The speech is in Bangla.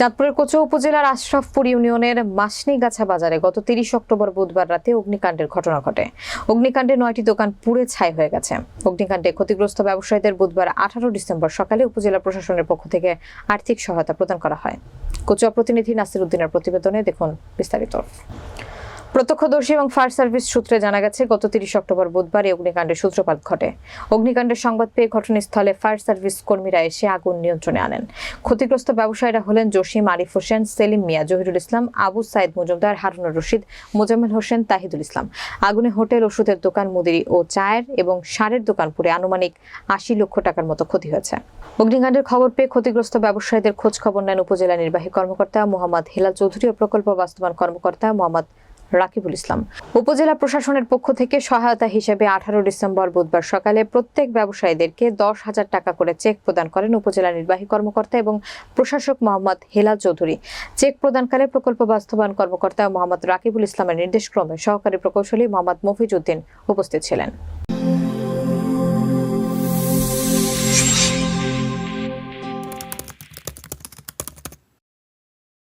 চাঁদপুরের কোচো উপজেলার আশরাফপুর ইউনিয়নের মাসনিগাছা বাজারে গত তিরিশ অক্টোবর বুধবার রাতে অগ্নিকাণ্ডের ঘটনা ঘটে। অগ্নিকাণ্ডে নয়টি দোকান পুড়ে ছাই হয়ে গেছে। অগ্নিকাণ্ডে ক্ষতিগ্রস্ত ব্যবসায়ীদের বুধবার আঠারো ডিসেম্বর সকালে উপজেলা প্রশাসনের পক্ষ থেকে আর্থিক সহায়তা প্রদান করা হয়। কোচুয়া প্রতিনিধি নাসির উদ্দিনের প্রতিবেদনে দেখুন বিস্তারিত। প্রত্যক্ষদর্শী এবং ফায়ার সার্ভিস সূত্রে জানা গেছে, গত তিরিশ অক্টোবর বুধবার এই অগ্নিকাণ্ডের সূত্রপাত ঘটে। অগ্নিকাণ্ডের সংবাদ পেয়ে ঘটনাস্থলে ফায়ার সার্ভিস কর্মীরা এসে আগুন নিয়ন্ত্রণে আনেন। ক্ষতিগ্রস্ত ব্যবসায়ীরা হলেন জসিম আরিফ হোসেন, সেলিম মিয়া, জহিরুল ইসলাম, আবু সাইদ মজুমদার, হারুনুর রশিদ, মোজাম্মেল হোসেন, তাহিদুল ইসলাম। আগুনে হোটেল, ওষুধের দোকান, মুদিরি ও চায়ের এবং সারের দোকান পুড়ে আনুমানিক আশি লক্ষ টাকার মতো ক্ষতি হয়েছে। অগ্নিকাণ্ডের খবর পেয়ে ক্ষতিগ্রস্ত ব্যবসায়ীদের খোঁজ খবর নেন উপজেলা নির্বাহী কর্মকর্তা মোহাম্মদ হেলাল চৌধুরী ও প্রকল্প বাস্তবায়ন কর্মকর্তা মোহাম্মদ রাকিবুল ইসলাম। উপজেলা প্রশাসনের পক্ষ থেকে সহায়তা হিসেবে আঠারো ডিসেম্বর বুধবার সকালে প্রত্যেক ব্যবসায়ীদেরকে দশ হাজার টাকা করে চেক প্রদান করেন উপজেলা নির্বাহী কর্মকর্তা এবং প্রশাসক মোহাম্মদ হেলাল চৌধুরী। চেক প্রদানকালে প্রকল্প বাস্তবায়ন কর্মকর্তা মোহাম্মদ রাকিবুল ইসলামের নির্দেশক্রমে সহকারী প্রকৌশলী মোহাম্মদ মফিজ উদ্দিন উপস্থিত ছিলেন।